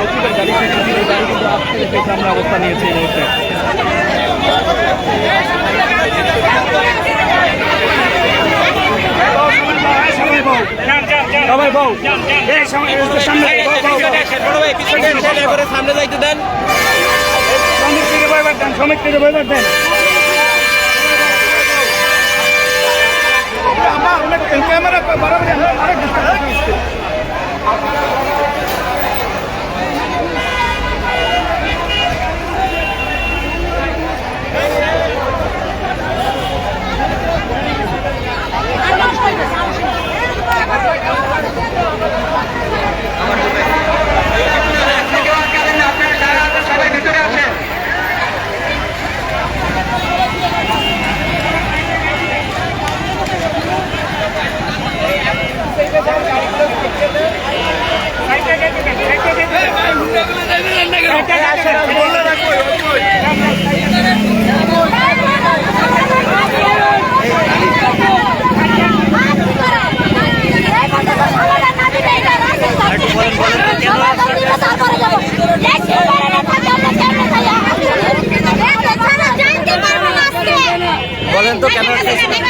সচিবের গাড়ি সেই সচিবের গাড়ি কিন্তু আজকে সেই সামনে অবস্থা নিয়েছে এই মুহূর্তে সবাই বউ। সামনে যাইতে দেন শ্রমিক থেকে বইবার দেন শ্রমিক থেকে বইবার দেন বলেন তো কেন আটকাইছে?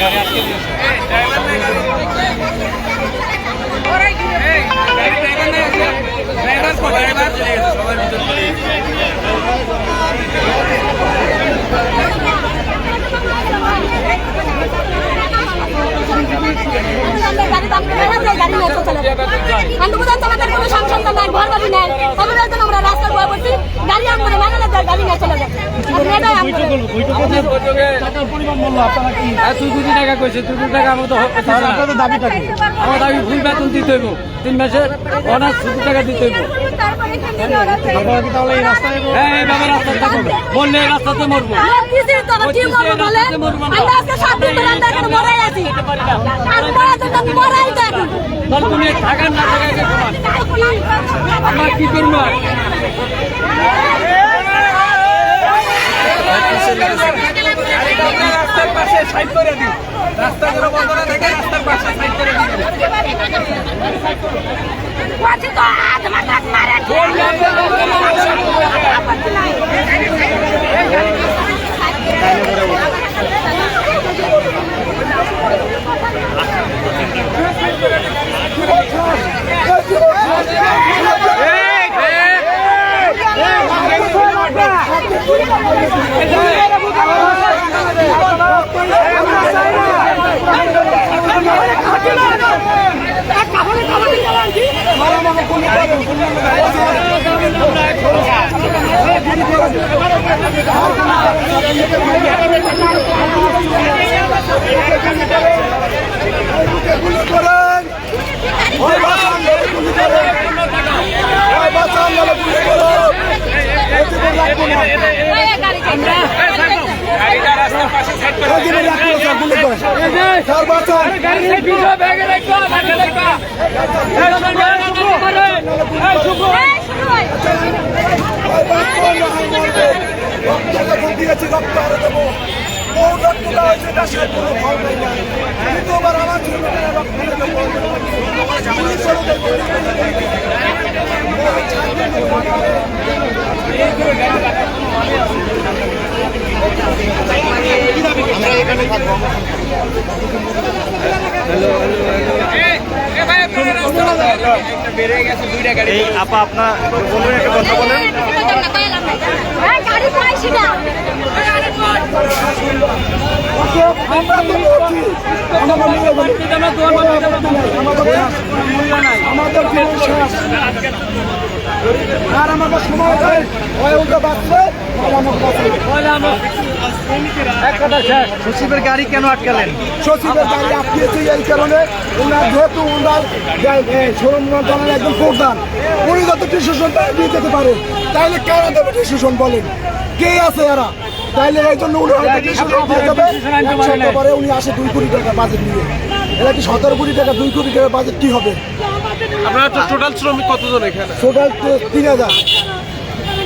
আমরা আপনারা কি? কোটি টাকা কইছে কোটি টাকা আমাদের তাহলে আপনাদের দাবিটা কি? আমার দাবি ফুল বেতন দিতে হইব তিন মাসের অনার্স শুধু টাকা দিতে হইব। আপনারা তাহলে এই রাস্তায় হ্যাঁ এইভাবে রাস্তাতে বললে রাস্তাতে মরবো। তুমি থাকার না। থাকাকে আমরা কি করব রাস্তার পাশে সাইড করে দিন রাস্তা যেন বন্ধ না থাকে রাস্তার পাশে সাইড করে দিন করেন রক্ত যখন রক্ত আরও দেবো গুলি করে। বেড়ে গেছে দুইটা গাড়ি আপা আপনার বলবেন একটা কথা বলেন আমাদের আর আমাদের সময় দেয় ওই উল্টো বাঁচবে আমাকে বাঁচবে সচিবের গাড়ি কেন আটকালেন? সচিবের গাড়ি আটকিয়েছে এই কারণে ওনার যেহেতু ওনার একজন প্রধান উনি যত ডিসিশনটা দিয়ে যেতে পারে তাইলে কেন দেবে ডিসিশন বলেন? কে আছে এরা? তাইলে এই জন্য উনি হয়তো ডিসিশন দিয়ে যাবে? এক সপ্তাহ পরে উনি আসে দুই কোটি টাকা বাজেট নিয়ে। এরা কি সতেরো কোটি টাকা দুই কোটি টাকা বাজেট কি হবে? আপনারা তো টোটাল শ্রমিক কতজন এখানে? টোটাল তিন হাজার।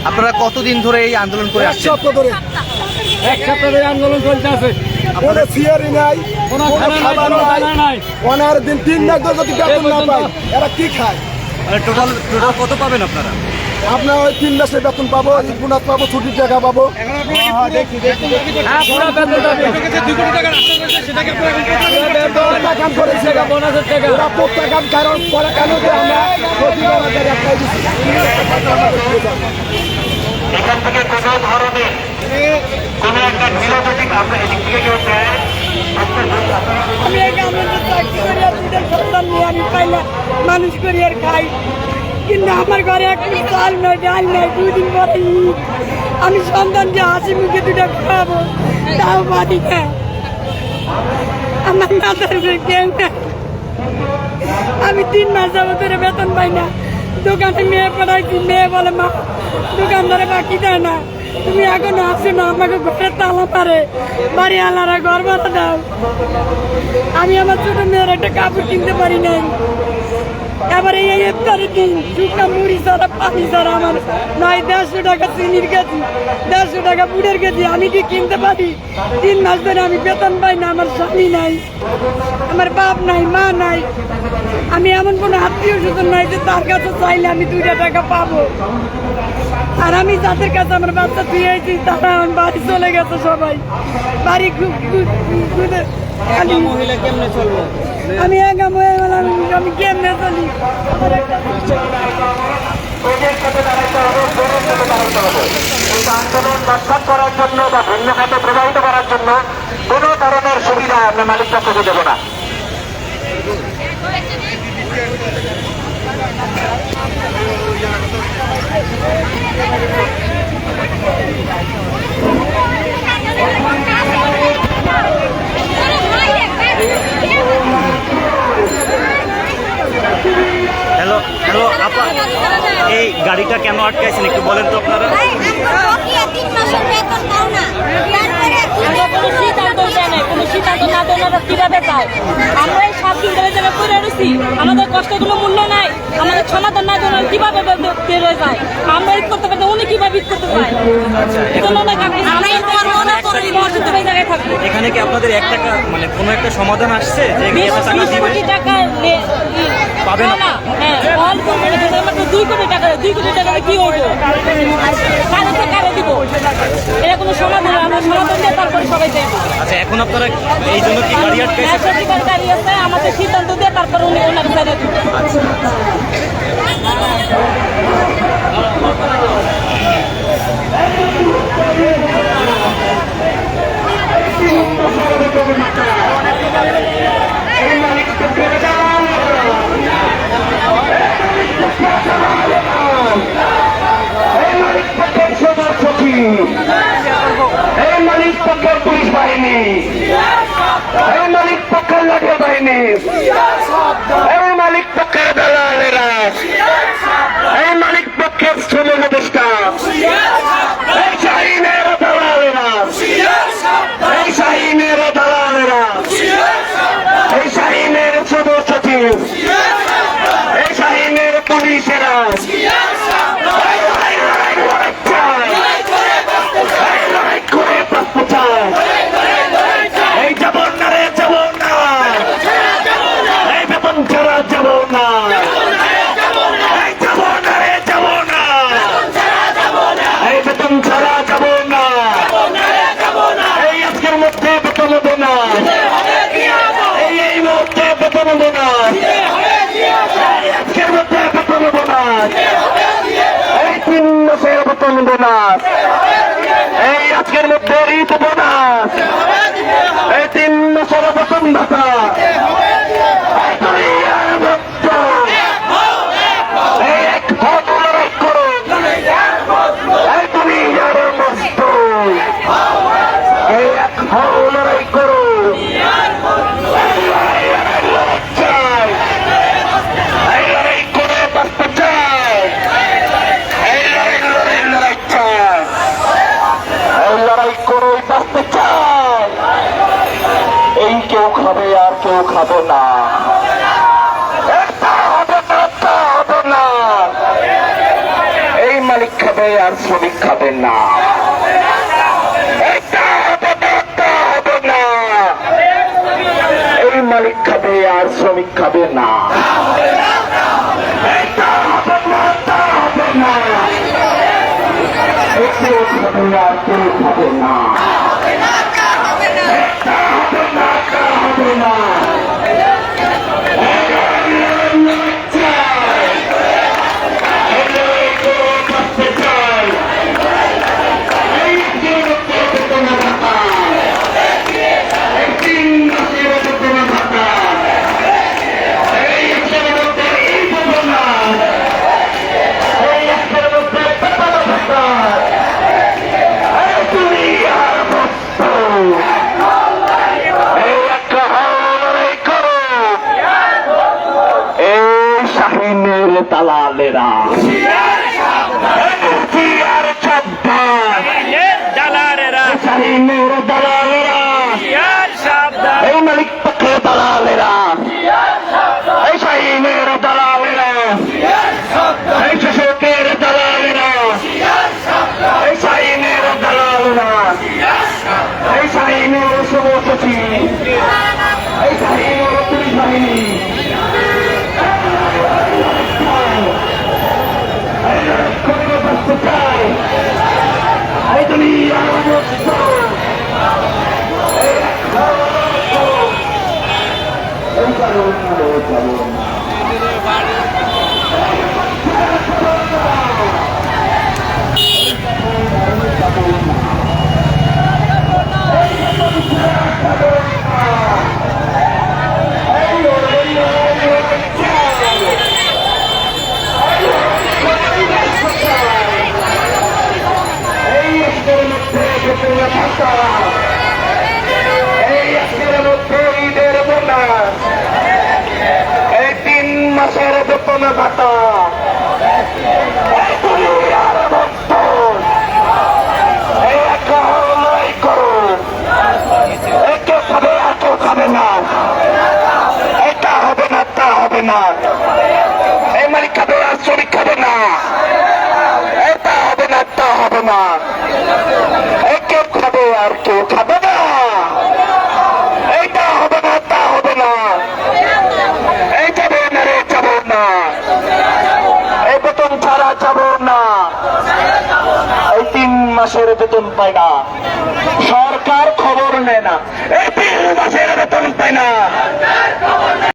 আপনারা কতদিন ধরে এই আন্দোলন করে এক আসছেন? সপ্তাহ ধরে। এক সপ্তাহ ধরে আন্দোলন চলতে আছে। কোনো সিয়ারি নাই কোনো নাই, খাবার নাই। ওনার দিন তিন মাস ধরে যদি বেতন না পায় এরা কি খায়? টোটাল টোটাল কত পাবেন আপনারা? আপনার ওই তিন মাসের বেতন পাবো বোনাস পাবো ছুটির টাকা পাবো। হ্যাঁ প্রত্যাখ্যান কারণ কেন এখান থেকে কোনো ধরনের কোনো একটা ঢিলা যদি আমরা এদিক থেকে কেউ দেয় আমি এই গ্রামের চাকরি করি আর দুইটা সন্তান নিয়ে আমি পাইলা মানুষ করি আর খাই। কিন্তু আমার ঘরে এক পিস চাল নয় ডাল নয় দুই দিন পরে। আমি সন্তানকে হাসি মুখে দুটা খাব, তাও না। আমার মাথার কেউ নাই আমি তিন মাস যাব ধরে বেতন পাই না। দোকানে মেয়ে পড়াইছি, মেয়ে বলে, মা, দোকানদারে বাকি দেয় না। তুমি এখন আসো না আমাকে ঘরে তালা পারে বাড়ি আলারা ঘর ভাড়া দাও। আমি আমার ছোট মেয়ের একটা কাপড় কিনতে পারি নাই। এবারে এই ইফতারের দিন শুকনা মুড়ি ছাড়া, পানি ছাড়া আমার নয় দেড়শো টাকা চিনির কেজি, দেড়শো টাকা বুড়ের কেজি। আমি কি কিনতে পারি? তিন মাস ধরে আমি বেতন পাই না, আমার স্বামী নাই, আমার বাপ নাই, মা নাই। আমি এমন কোনো আত্মীয় স্বজন নাই যে তার কাছে চাইলে আমি দুইটা টাকা পাবো। আর আমি যাদের কাছে আমার বাচ্চা দিয়েছি তারা আমার বাড়ি চলে গেছে সবাই। বাড়ি মহিলা কেমনে চলবো? আমি একা মহিলা আমি আমি কেমনে চলি? আমার একটা আন্দোলন করার জন্য বা ভিন্ন খাতে প্রভাবিত করার জন্য কোনো ধরনের সুবিধা আমরা মালিক পক্ষকে দেবো না। হ্যালো হ্যালো আপা এই গাড়িটা কেন আটকাইছেন একটু বলেন তো আপনারা ভাই, আমরা বকেয়া তিন মাসের বেতন পাও না তারপরে আমরা কোনো সিদ্ধান্ত দেয় না কোনো সিদ্ধান্ত না ওরা পায় আমরা এই সাত দিন ধরে যারা করে রয়েছি আমাদের কষ্টের কোনো মূল্য নাই আমাদের সমাধান না দেয় কীভাবে বে- বেরোয় যায়? আমরা ঈদ করতে পারি উনি কীভাবে ঈদ করতে পারে? এখানে কি আপনাদের এক টাকা মানে কোনো একটা সমাধান আসছে যে টাকা না, না, হ্যাঁ, অল্প দুই কোটি টাকা দুই কোটি টাকা কি হইব কারে দিব। এখন আপনারা এই জন্য কি গাড়ি আটকাইছে হ্যাঁ, গাড়ি আছে আমাদের সিদ্ধান্ত দিয়ে তারপর বাহিনী। এই মালিক পক্ষের লাঠিয়া বাহিনী। এই মালিক পক্ষের দালালেরা। এই মালিক পক্ষের শ্রম উপদেষ্টা। এই শাহিনের দালালেরা। এই শাহিনের দালালেরা। এই শাহিনের সদর সচিব। এই শাহিনের পুলিশেরা। কেউ খাব না। এই মালিক খাবে, আর শ্রমিক খাবে না। এই মালিক খাবে, আর শ্রমিক খাবে না, আর কেউ খাবে না। হবে না হবে না এই মেয়র দালালেরা। এই মালিক পক্ষে দালালেরা। এই শাহী মেয়র দালাল।